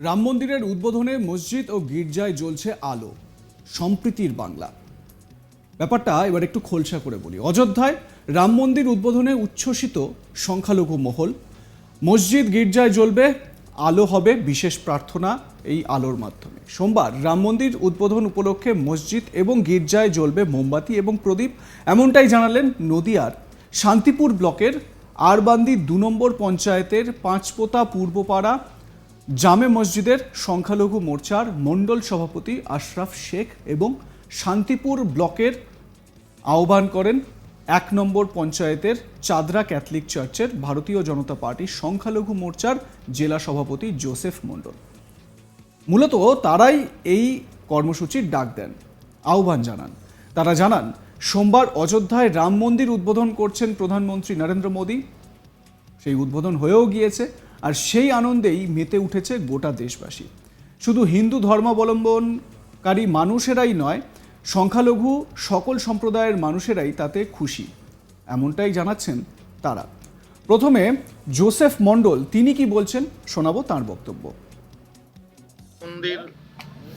রাম মন্দিরের উদ্বোধনে মসজিদ ও গির্জায় জ্বলছে আলো, সম্প্রীতির বাংলা। ব্যাপারটা এবার একটু খোলসা করে বলি। অযোধ্যায় রাম মন্দির উদ্বোধনে উচ্ছ্বসিত সংখ্যালঘু মহল। মসজিদ গির্জায় জ্বলবে, আলো হবে বিশেষ প্রার্থনা এই আলোর মাধ্যমে। সোমবার রাম মন্দির উদ্বোধন উপলক্ষে মসজিদ এবং গির্জায় জ্বলবে মোমবাতি এবং প্রদীপ। এমনটাই জানালেন নদিয়ার শান্তিপুর ব্লকের আরবান্দি দু নম্বর পঞ্চায়েতের পাঁচপোতা পূর্বপাড়া জামে মসজিদের সংখ্যালঘু মোর্চার মণ্ডল সভাপতি আশরাফ শেখ এবং শান্তিপুর ব্লকের আহ্বান করেন এক নম্বর পঞ্চায়েতের চাদরা ক্যাথলিক চার্চের ভারতীয় জনতা পার্টির সংখ্যালঘু মোর্চার জেলা সভাপতি জোসেফ মণ্ডল। মূলত তারাই এই কর্মসূচির ডাক দেন। আহ্বান জানান। তারা জানান, সোমবার অযোধ্যায় রাম মন্দির উদ্বোধন করছেন প্রধানমন্ত্রী নরেন্দ্র মোদী। সেই উদ্বোধন হয়েও গিয়েছে। আর সেই আনন্দেই মেতে উঠেছে গোটা দেশবাসী। শুধু হিন্দু ধর্মাবলম্বনকারী মানুষেরাই নয়, সংখ্যালঘু সকল সম্প্রদায়ের মানুষেরাই তাতে খুশি, এমনটাই জানাচ্ছেন তারা। প্রথমে জোসেফ মণ্ডল, তিনি কি বলছেন শোনাবো তার বক্তব্য। মন্দির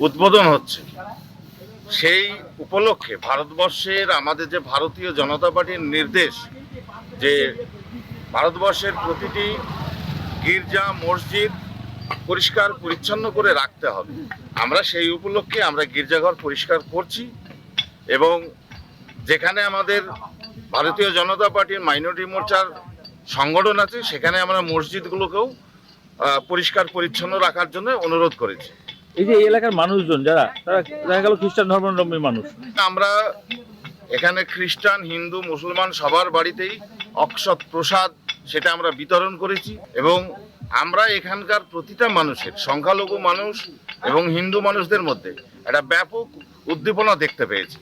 উদ্বোধন হচ্ছে। সেই উপলক্ষে ভারতবর্ষের আমাদের যে ভারতীয় জনতা পার্টির নির্দেশ যে ভারতবর্ষের প্রতিটি গির্জা মসজিদ পরিষ্কার পরিচ্ছন্ন করে রাখতে হবে। আমরা সেই উপলক্ষে আমরা গির্জাঘর পরিষ্কার করছি এবং যেখানে আমাদের ভারতীয় জনতা পার্টির মাইনরিটি মোর্চার সংগঠন আছে সেখানে আমরা মসজিদগুলোকেও পরিষ্কার পরিচ্ছন্ন রাখার জন্য অনুরোধ করেছি। এই যে এই এলাকার মানুষজন যারা তারা দেখা গেল খ্রিস্টান ধর্মাবলম্বী মানুষ। আমরা এখানে খ্রিস্টান হিন্দু মুসলমান সবার বাড়িতেই অক্ষত প্রসাদ সেটা আমরা বিতরণ করেছি এবং আমরা এখানকার প্রতিটা মানুষের সংখ্যালঘু মানুষ এবং হিন্দু মানুষদের মধ্যে একটা ব্যাপক উদ্দীপনা দেখতে পেয়েছি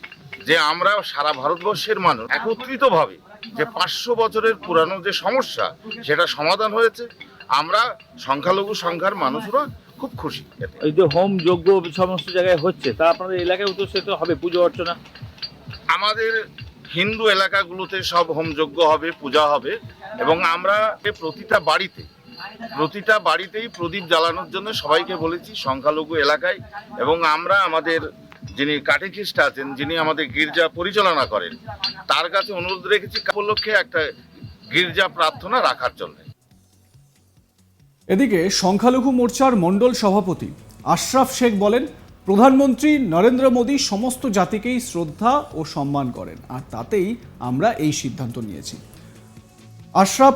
যে আমরা সারা ভারতবর্ষের মানুষ একত্রিতভাবে যে পাঁচশো বছরের পুরানো যে সমস্যা সেটা সমাধান হয়েছে। আমরা সংখ্যালঘু সংখ্যার মানুষরা খুব খুশি। এই যে হোম যজ্ঞ সমস্ত জায়গায় হচ্ছে তা আপনাদের এলাকায় তো সে তো হবে পুজো অর্চনা? আমাদের হিন্দু এলাকাগুলোতে সব হোমযজ্ঞ হবে, পূজা হবে এবং আমরা প্রতিটা বাড়িতে, প্রতিটা বাড়িতেই প্রদীপ জ্বালানোর জন্য সবাইকে বলেছি সংখ্যালঘু এলাকায় এবং আমরা আমাদের যিনি কাটেখিস্ট আছেন, যিনি আমাদের গির্জা পরিচালনা করেন, তার কাছে অনুরোধ রেখেছি উপলক্ষে একটা গির্জা প্রার্থনা রাখার জন্য। এদিকে সংখ্যালঘু মোর্চার মণ্ডল সভাপতি আশরাফ শেখ বলেন প্রধানমন্ত্রী নরেন্দ্র মোদী সমস্ত জাতিকেই শ্রদ্ধা ও সম্মান করেন আর তাতেই আমরা এই সিদ্ধান্ত নিয়েছি। আশরাফ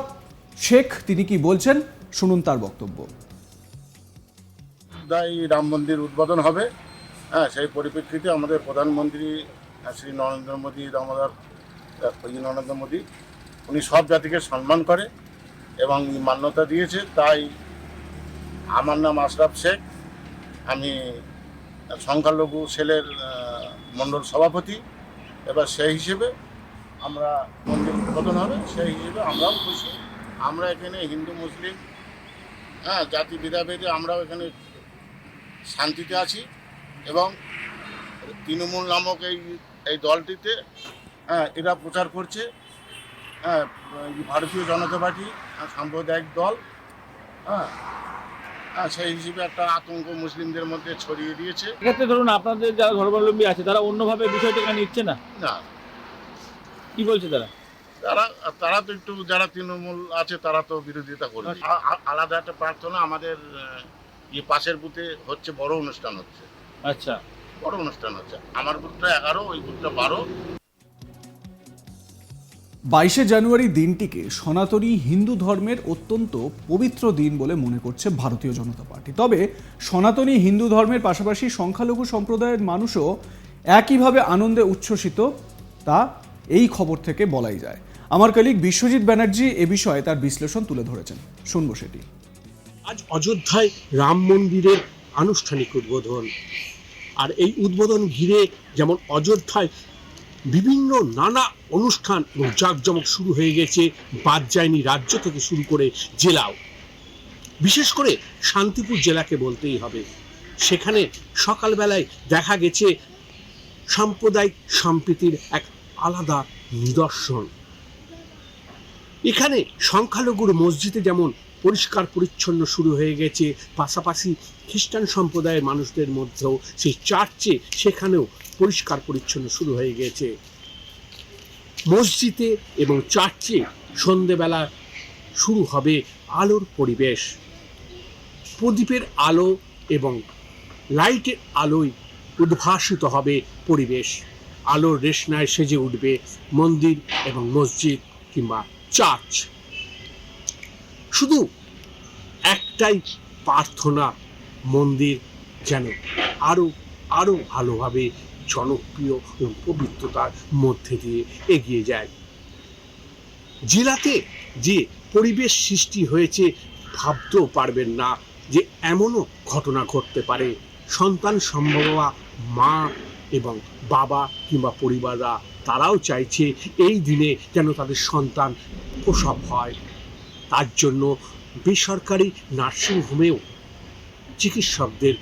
শেখ তিনি কি বলছেন? শুনুন তার বক্তব্য। রাম মন্দির উদ্বোধন হবে। হ্যাঁ সেই পরিপ্রেক্ষিতে আমাদের প্রধানমন্ত্রী আহ, শ্রী নরেন্দ্র মোদী দামোদর আহ, ওই নরেন্দ্র মোদী উনি সব জাতিকে সম্মান করে এবং মান্যতা দিয়েছে। তাই আমার নাম আশরাফ শেখ। আমি সংখ্যালঘু সেলের মণ্ডল সভাপতি। এবার সেই হিসেবে আমরা মন্দির উদ্বোধন হবে সেই হিসেবে আমরাও খুশি। আমরা এখানে হিন্দু মুসলিম হ্যাঁ জাতি ভেদাভেদে আমরাও এখানে শান্তিতে আছি এবং তৃণমূল নামক এই এই দলটিতে হ্যাঁ এরা প্রচার করছে। হ্যাঁ ভারতীয় জনতা পার্টি আহ, সাম্প্রদায়িক দল হ্যাঁ হ্যাঁ সেই হিসেবে একটা আতঙ্ক মুসলিমদের মধ্যে ছড়িয়ে দিয়েছে। এক্ষেত্রে ধরুন আপনাদের যারা ধর্মাবলম্বী আছে তারা অন্যভাবে বিষয়টাকে নিচ্ছে না? না। কি বলছে তারা? তারা তারা তো একটু যারা তৃণমূল আছে তারা তো বিরোধিতা করবে। আ- আ- আলাদা একটা প্রার্থনা আমাদের ইয়ে পাশের বুথে হচ্ছে বড় অনুষ্ঠান হচ্ছে। আচ্ছা। বড় অনুষ্ঠান হচ্ছে। আমার বুথটা এগারো ওই বুথটা বারো। বাইশে জানুয়ারি দিনটিকে সনাতনী হিন্দু ধর্মের অত্যন্ত পবিত্র দিন বলে মনে করছে ভারতীয় জনতা পার্টি। তবে সনাতনী হিন্দু ধর্মের পাশাপাশি সংখ্যালঘু সম্প্রদায়ের মানুষও একইভাবে আনন্দে উচ্ছ্বসিত, তা এই খবর থেকে বলাই যায়। আমার কলিগ বিশ্বজিৎ ব্যানার্জি এ বিষয়ে তার বিশ্লেষণ তুলে ধরেছেন। শুনব সেটি। আজ অযোধ্যায় রাম মন্দিরের আনুষ্ঠানিক উদ্বোধন। আর এই উদ্বোধন ঘিরে যেমন অযোধ্যায় বিভিন্ন নানা অনুষ্ঠান এবং জাঁকজমক শুরু হয়ে গেছে বাদ যায়নি রাজ্য থেকে শুরু করে জেলাও। বিশেষ করে শান্তিপুর জেলাকে বলতেই হবে। সেখানে সকালবেলায় দেখা গেছে সাম্প্রদায়িক সম্প্রীতির এক আলাদা নিদর্শন। এখানে সংখ্যালঘুর মসজিদে যেমন পরিষ্কার পরিচ্ছন্ন শুরু হয়ে গেছে, পাশাপাশি খ্রিস্টান সম্প্রদায়ের মানুষদের মধ্যেও সেই চার্চে সেখানেও পরিষ্কার পরিচ্ছন্ন শুরু হয়ে গেছে মসজিদে এবং চার্চে সন্ধেবেলা শুরু হবে আলোর পরিবেশ। প্রদীপের আলো এবং লাইটের আলোয় উদ্ভাসিত হবে পরিবেশ। আলোর রেশনায় সেজে উঠবে মন্দির এবং মসজিদ কিংবা চার্চ। শুধু একটাই প্রার্থনা, মন্দির যেন আরও আরও ভালোভাবে জনপ্রিয় এবং পবিত্রতার মধ্যে দিয়ে এগিয়ে যায়। জেলাতে যে পরিবেশ সৃষ্টি হয়েছে, ভাবতেও পারবেন না যে এমনও ঘটনা ঘটতে পারে। সন্তান সম্ভবা, মা এবং বাবা কিংবা পরিবাররা, তারাও চাইছে এই দিনে যেন তাদের সন্তান প্রসব হয়। তার জন্য বেসরকারি নার্সিংহোমেও চিকিৎসকদের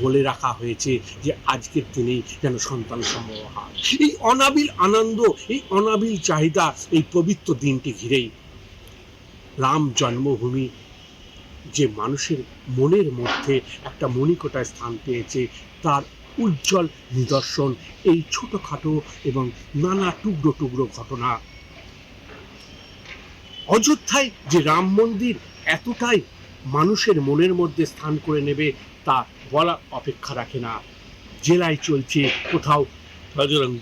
বলে রাখা হয়েছে যে আজকের দিনেই যেন সন্তান সম্ভব হয়। এই অনাবিল আনন্দ, এই অনাবিল চাহিদা, এই পবিত্র দিনটি ঘিরেই রাম জন্মভূমি যে মানুষের মনের মধ্যে একটা মণিকোটায় স্থান পেয়েছে, তার উজ্জ্বল নিদর্শন, এই ছোটখাটো এবং নানা টুকরো টুকরো ঘটনা। অযোধ্যায় যে রাম মন্দির এতটাই মানুষের মনের মধ্যে স্থান করে নেবে, তা বলা অপেক্ষা রাখে না। জেলায় চলছে কোথাও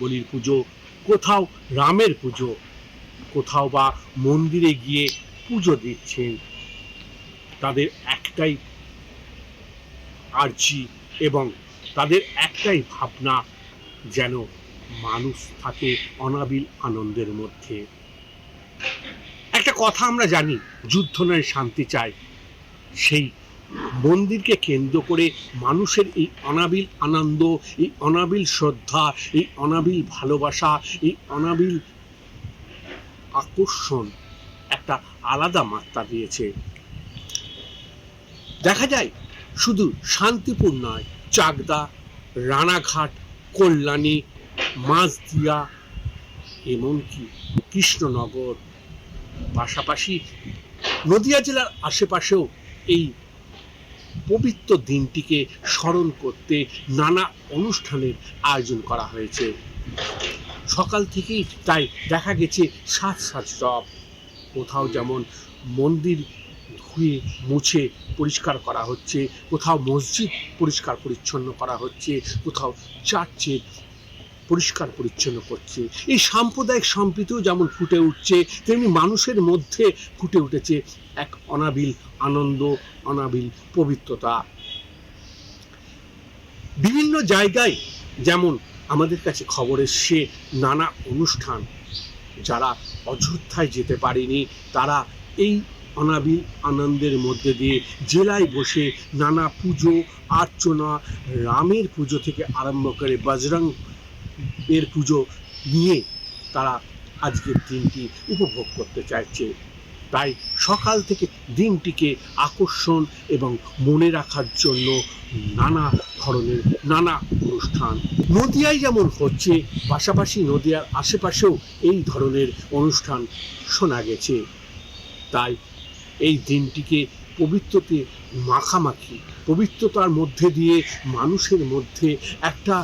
বলির পুজো, কোথাও রামের পুজো, কোথাও বা মন্দিরে গিয়ে পুজো দিচ্ছেন। তাদের একটাই আর্জি এবং তাদের একটাই ভাবনা, যেন মানুষ থাকে অনাবিল আনন্দের মধ্যে। একটা কথা আমরা জানি, যুদ্ধ নয়, শান্তি চাই। সেই মন্দিরকে কেন্দ্র করে মানুষের এই অনাবিল আনন্দ, এই অনাবিল শ্রদ্ধা, এই অনাবিল ভালোবাসা, এই অনাবিল আকর্ষণ একটা আলাদা মাত্রা দিয়েছে। দেখা যায়, শুধু শান্তিপুর নয়, চাকদা, রানাঘাট, কল্যাণী, মাছদিয়া, এমনকি কৃষ্ণনগর। পাশাপাশি নদিয়া জেলার আশেপাশেও এই পবিত্র দিনটিকে স্মরণ করতে নানা অনুষ্ঠানের আয়োজন করা হয়েছে। সকাল থেকেই তাই দেখা গেছে সাত সাত সব কোথাও যেমন মন্দির ধুয়ে মুছে পরিষ্কার করা হচ্ছে, কোথাও মসজিদ পরিষ্কার পরিচ্ছন্ন করা হচ্ছে, কোথাও চার্চে পরিষ্কার পরিচ্ছন্ন করছে। এই সাম্প্রদায়িক সম্প্রীতিও যেমন ফুটে উঠছে, তেমনি মানুষের মধ্যে ফুটে উঠেছে এক অনাবিল আনন্দ, অনাবিল পবিত্রতা। বিভিন্ন জায়গায় যেমন আমাদের কাছে খবর এসছে, নানা অনুষ্ঠান যারা অযোধ্যায় যেতে পারেনি, তারা এই অনাবিল আনন্দের মধ্যে দিয়ে জেলায় বসে নানা পুজো আর্চনা রামের পুজো থেকে আরম্ভ করে বজরং এর পুজো নিয়ে তারা আজকের দিনটি উপভোগ করতে চাইছে। তাই সকাল থেকে দিনটিকে আকর্ষণ এবং মনে রাখার জন্য নানা ধরনের নানা অনুষ্ঠান। নদিয়ায় যেমন হচ্ছে, পাশাপাশি নদিয়ার আশেপাশেও এই ধরনের অনুষ্ঠান শোনা গেছে। তাই এই দিনটিকে পবিত্রতে মাখামাখি, পবিত্রতার মধ্যে দিয়ে মানুষের মধ্যে একটা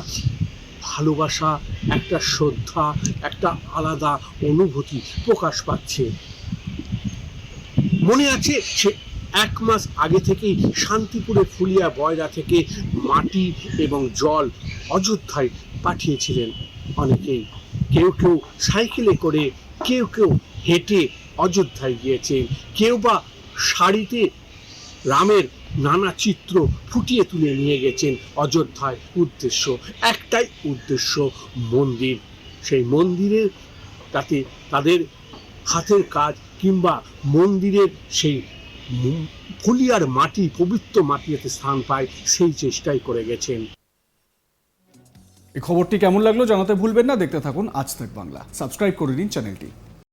ভালোবাসা, একটা শ্রদ্ধা, একটা আলাদা অনুভূতি প্রকাশ পাচ্ছে। মনে আছে সে এক মাস আগে থেকেই শান্তিপুরে ফুলিয়া বয়রা থেকে মাটি এবং জল অযোধ্যায় পাঠিয়েছিলেন অনেকেই। কেউ কেউ সাইকেলে করে, কেউ কেউ হেঁটে অযোধ্যায় গিয়েছেন। কেউ বা শাড়িতে রামের নানা চিত্র ফুটিয়ে তুলে নিয়ে গেছেন অযোধ্যায় উদ্দেশ্য। একটাই উদ্দেশ্য, মন্দির। সেই মন্দিরের তাতে তাদের হাতের কাজ কিংবা মন্দিরের সেই ফুলিয়ার মাটি, পবিত্র মাটি মাটিতে স্থান পায়, সেই চেষ্টাই করে গেছেন। এই খবরটি কেমন লাগল জানাতে ভুলবেন না। দেখতে থাকুন আজ তাক বাংলা। সাবস্ক্রাইব করে নিন চ্যানেলটি।